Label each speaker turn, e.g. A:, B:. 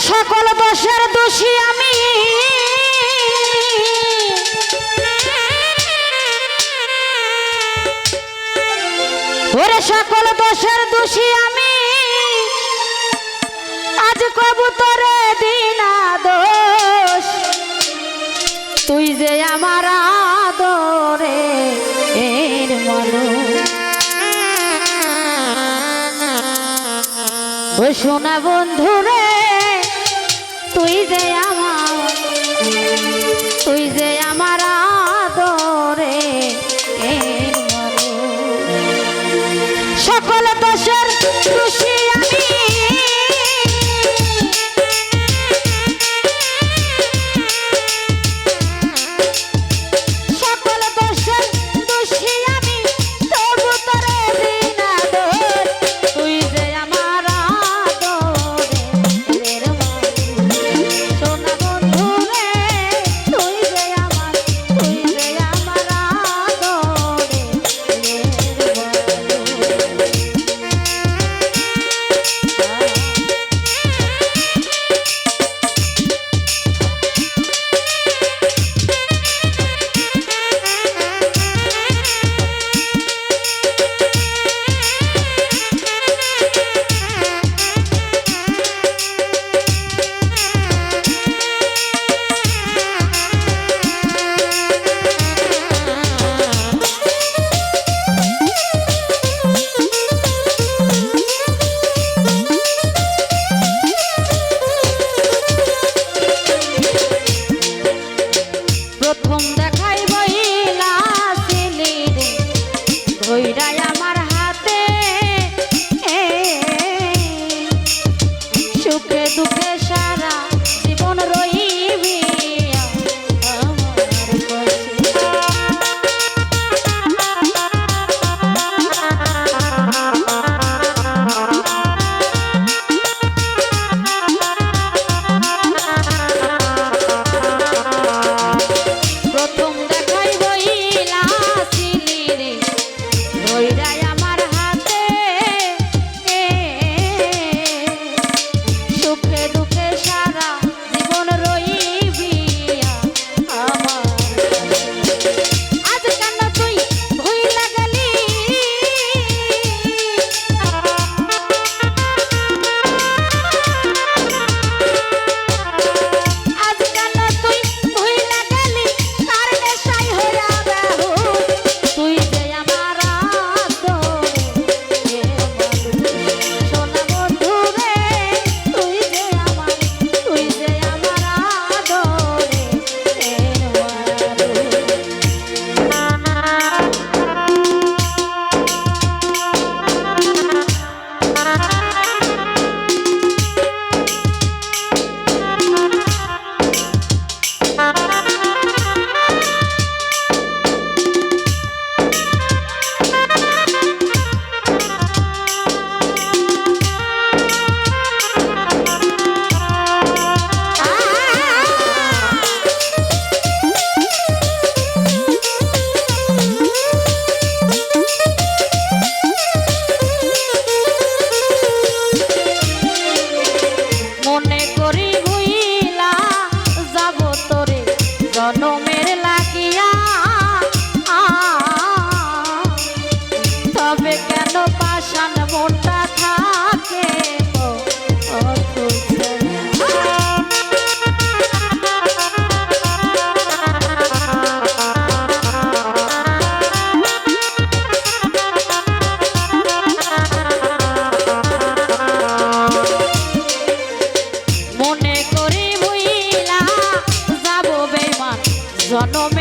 A: সকল দোষের দোষী আমি। ওরে সকল দোষের দোষী আমি। আজ কবুতরে দিনা দোষ। তুই যে আমার আদরে এর মনু ও শোনা বন্ধুরা তুই যে আমার তুই যে আমার জনম